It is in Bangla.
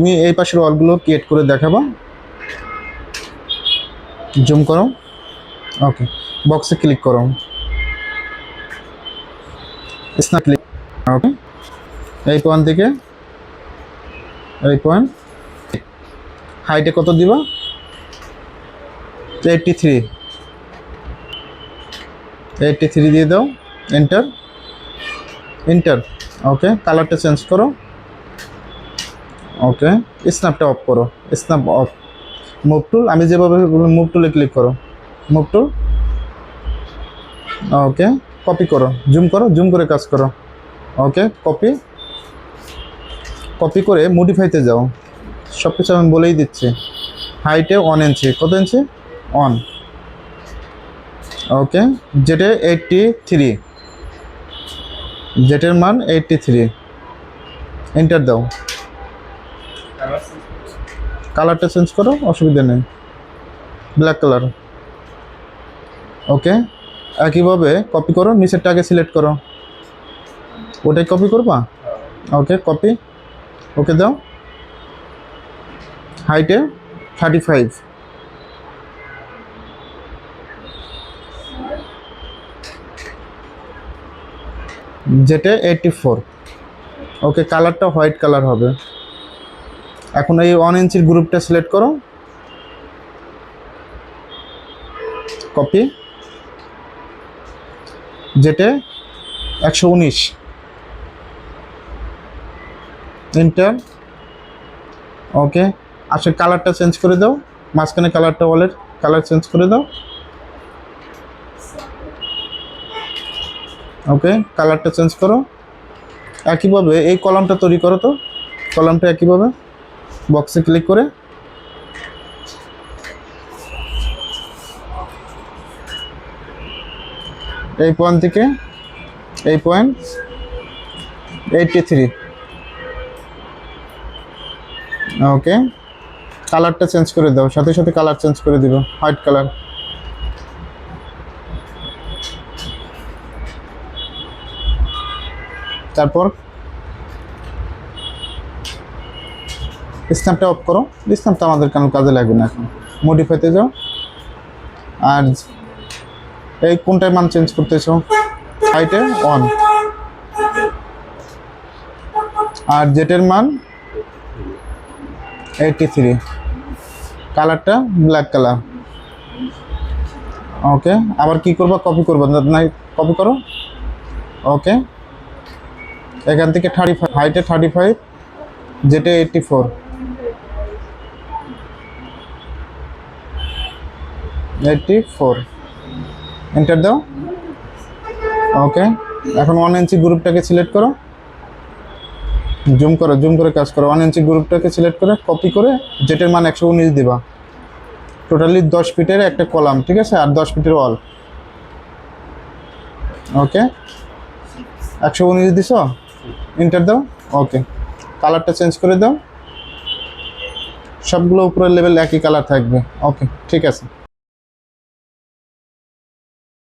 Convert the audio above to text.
তুমি এই পাশের ওয়ালগুলো ক্রিয়েট করে দেখাবা। জুম করো। ওকে বক্সে ক্লিক করো। স্ন্যাপ ক্লিক ওকে এই পয়েন্ট থেকে এই পয়েন্ট হাইটে কত দিবা? এইটটি থ্রি এইটটি থ্রি দিয়ে দাও এন্টার এন্টার ওকে কালারটা চেঞ্জ করো। ওকে স্ন্যাপটা অফ করো স্ন্যাপ অফ মুভ টুল আমি যেভাবে মুভ টুলে ক্লিক করো। মুভ টুল ওকে কপি করো জুম করো জুম করে কাজ করো। ওকে কপি কপি করে মডিফাইতে যাও। সব কিছু আমি বলেই দিচ্ছি। হাইটে ওয়ান ইঞ্চি কত ইঞ্চি ওয়ান ওকে যেটা এইটটি থ্রি জেটের মান এইটটি থ্রি এন্টার দাও। কালারটা চেঞ্জ করো, অসুবিধা নেই। ব্ল্যাক কালার ওকে একইভাবে কপি করো নিচেরটা আগে সিলেক্ট করো। ওটাই কপি করবা? ওকে কপি ওকে দাও। হাইটে থার্টি ফাইভ যেটা এইটটি ফোর ওকে কালারটা হোয়াইট কালার হবে। এখন এই ওয়ান ইঞ্চির গ্রুপটা সিলেক্ট করো। কপি যেটা একশো উনিশ। ইন্টার ওকে আসলে কালারটা চেঞ্জ করে দাও। মাঝখানে কালারটা ওয়ালের কালার চেঞ্জ করে দাও। ওকে কালারটা চেঞ্জ করো। একইভাবে এই কলামটা তৈরি করো তো। কলামটা একইভাবে। বক্সে ক্লিক করে এই পয়েন্ট থেকে এই পয়েন্ট এইটটি থ্রি ওকে কালারটা চেঞ্জ করে দাও, সাথে সাথে কালার চেঞ্জ করে দিবে হোয়াইট কালার তারপর স্ন্যাপটা অফ করো। স্ন্যাপটা আমাদের কেন কাজে লাগবে না এখন? মডিফাইতে যাও। আর এই কোনটায় মান চেঞ্জ করতেছো হাইটে অন আর জেটের মান এইটটি থ্রি কালারটা ব্ল্যাক কালার ওকে আবার কি করবা? কপি করবা। না কপি করো। ওকে এখান থেকে থার্টি ফাইভ হাইটে thirty five জেটে eighty four eighty four enter দাও। ওকে এখন ওয়ান ইঞ্চি গ্রুপটাকে সিলেক্ট করো। জুম করো জুম করে কাজ করো। ওয়ান ইঞ্চি গ্রুপটাকে সিলেক্ট করে কপি করে, যেটার মান একশো উনিশ দিবা। টোটালি দশ ফিটের একটা কলাম, ঠিক আছে? আর দশ ফিটের ওয়াল ওকে একশো উনিশ দিছ? ইন্টার দাও। ওকে কালারটা চেঞ্জ করে দাও। সবগুলো উপরের লেভেল একই কালার থাকবে। ওকে ঠিক আছে।